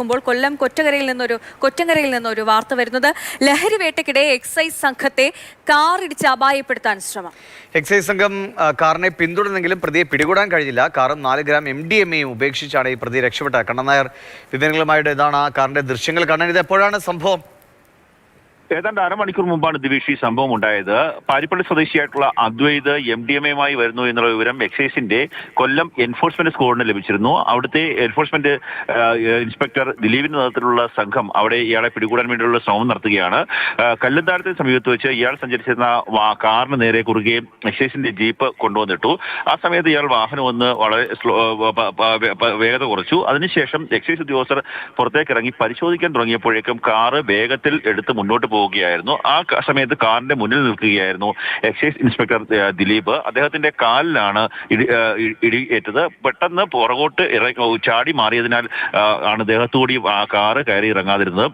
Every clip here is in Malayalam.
ുമ്പോൾ കൊല്ലം കൊറ്റകരയിൽ നിന്നൊരു കൊറ്റങ്കരയിൽ നിന്നൊരു വാർത്ത വരുന്നത്. ലഹരി വേട്ടയ്ക്കിടെ എക്സൈസ് സംഘത്തെ കാർ ഇടിച്ച് അപായപ്പെടുത്താൻ ശ്രമം. എക്സൈസ് സംഘം കാറിനെ പിന്തുടർന്നെങ്കിലും പ്രതിയെ പിടികൂടാൻ കഴിഞ്ഞില്ല. കാറും നാല് ഗ്രാം എം ഡി എം എയും ഉപേക്ഷിച്ചാണ് ഈ പ്രതി രക്ഷപ്പെട്ടത്. കണ്ണൻ നായർ വിവരങ്ങളുമായിട്ട് ഇതാണ് ആ കാറിന്റെ ദൃശ്യങ്ങൾ കാണാൻ. ഇത് എപ്പോഴാണ് സംഭവം? ഏതാണ്ട് അരമണിക്കൂർ മുമ്പാണ് ദിവേഷ് ഈ സംഭവം ഉണ്ടായത്. പാരിപ്പള്ളി സ്വദേശിയായിട്ടുള്ള അദ്വൈത് എം ഡി എം എമായി വരുന്നു എന്നുള്ള വിവരം എക്സൈസിന്റെ കൊല്ലം എൻഫോഴ്സ്മെന്റ് സ്ക്വാഡിന് ലഭിച്ചിരുന്നു. അവിടുത്തെ എൻഫോഴ്സ്മെന്റ് ഇൻസ്പെക്ടർ ദിലീപിന്റെ നേതൃത്വത്തിലുള്ള സംഘം അവിടെ ഇയാളെ പിടികൂടാൻ വേണ്ടിയുള്ള ശ്രമം നടത്തുകയാണ്. ആ, കല്ലുന്താരത്തിന് സമീപത്ത് വെച്ച് ഇയാൾ സഞ്ചരിച്ചിരുന്ന കാറിന് നേരെ കുറുകെ എക്സൈസിന്റെ ജീപ്പ് കൊണ്ടുവന്നിട്ടു. ആ സമയത്ത് ഇയാൾ വാഹനം ഒന്ന് വളരെ വേഗത കുറച്ചു. അതിനുശേഷം എക്സൈസ് ഉദ്യോഗസ്ഥർ പുറത്തേക്ക് ഇറങ്ങി പരിശോധിക്കാൻ തുടങ്ങിയപ്പോഴേക്കും കാറ് വേഗത്തിൽ എടുത്ത് മുന്നോട്ട് പോവുകയായിരുന്നു ആ സമയത്ത് കാറിന്റെ മുന്നിൽ നിൽക്കുകയായിരുന്നു എക്സൈസ് ഇൻസ്പെക്ടർ ദിലീപ്. അദ്ദേഹത്തിന്റെ കാലിലാണ് ഇടി ഏറ്റത്. പെട്ടെന്ന് പുറകോട്ട് ഇറങ്ങി ചാടി മാറിയതിനാൽ ആണ് ദേഹത്തുകൂടി ആ കാറ് കയറി ഇറങ്ങാതിരുന്നത്.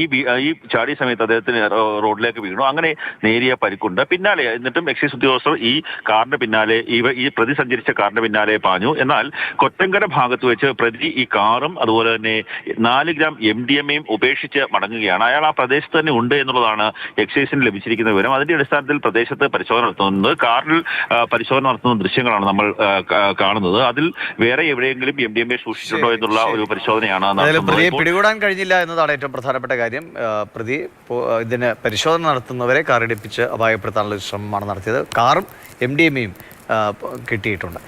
ഈ ഈ ചാടിയ സമയത്ത് അദ്ദേഹത്തിന് റോഡിലേക്ക് വീണു. അങ്ങനെ നേരിയ പരിക്കുണ്ട്. പിന്നാലെ എന്നിട്ടും എക്സൈസ് ഉദ്യോഗസ്ഥർ ഈ കാറിന്റെ പിന്നാലെ ഈ ഈ പ്രതി സഞ്ചരിച്ച കാറിന്റെ പിന്നാലെ പാഞ്ഞു. എന്നാൽ കൊറ്റങ്കര ഭാഗത്ത് വെച്ച് പ്രതി ഈ കാറും അതുപോലെ തന്നെ നാല് ഗ്രാം എം ഡി എം എയും ഉപേക്ഷിച്ച് മടങ്ങുകയാണ്. അയാൾ ആ പ്രദേശത്ത് തന്നെ ഉണ്ട് എന്നുള്ളതാണ് എക്സൈസിന് ലഭിച്ചിരിക്കുന്ന വിവരം. അതിന്റെ അടിസ്ഥാനത്തിൽ പ്രദേശത്ത് പരിശോധന നടത്തുന്നത് കാറിൽ പരിശോധന നടത്തുന്ന ദൃശ്യങ്ങളാണ് നമ്മൾ കാണുന്നത്. അതിൽ വേറെ എവിടെയെങ്കിലും എം ഡി എം എ സൂക്ഷിച്ചിട്ടുണ്ടോ എന്നുള്ള ഒരു പരിശോധനയാണ് പിടികൂടാൻ കഴിഞ്ഞില്ല എന്നതാണ് ഏറ്റവും പ്രധാനപ്പെട്ട കാര്യം പ്രതി ഇതിന് പരിശോധന നടത്തുന്നവരെ കാറിടിപ്പിച്ച് അപായപ്പെടുത്താനുള്ള ശ്രമമാണ് നടത്തിയത്. കാറും എം ഡി എമ്മയും കിട്ടിയിട്ടുണ്ട്.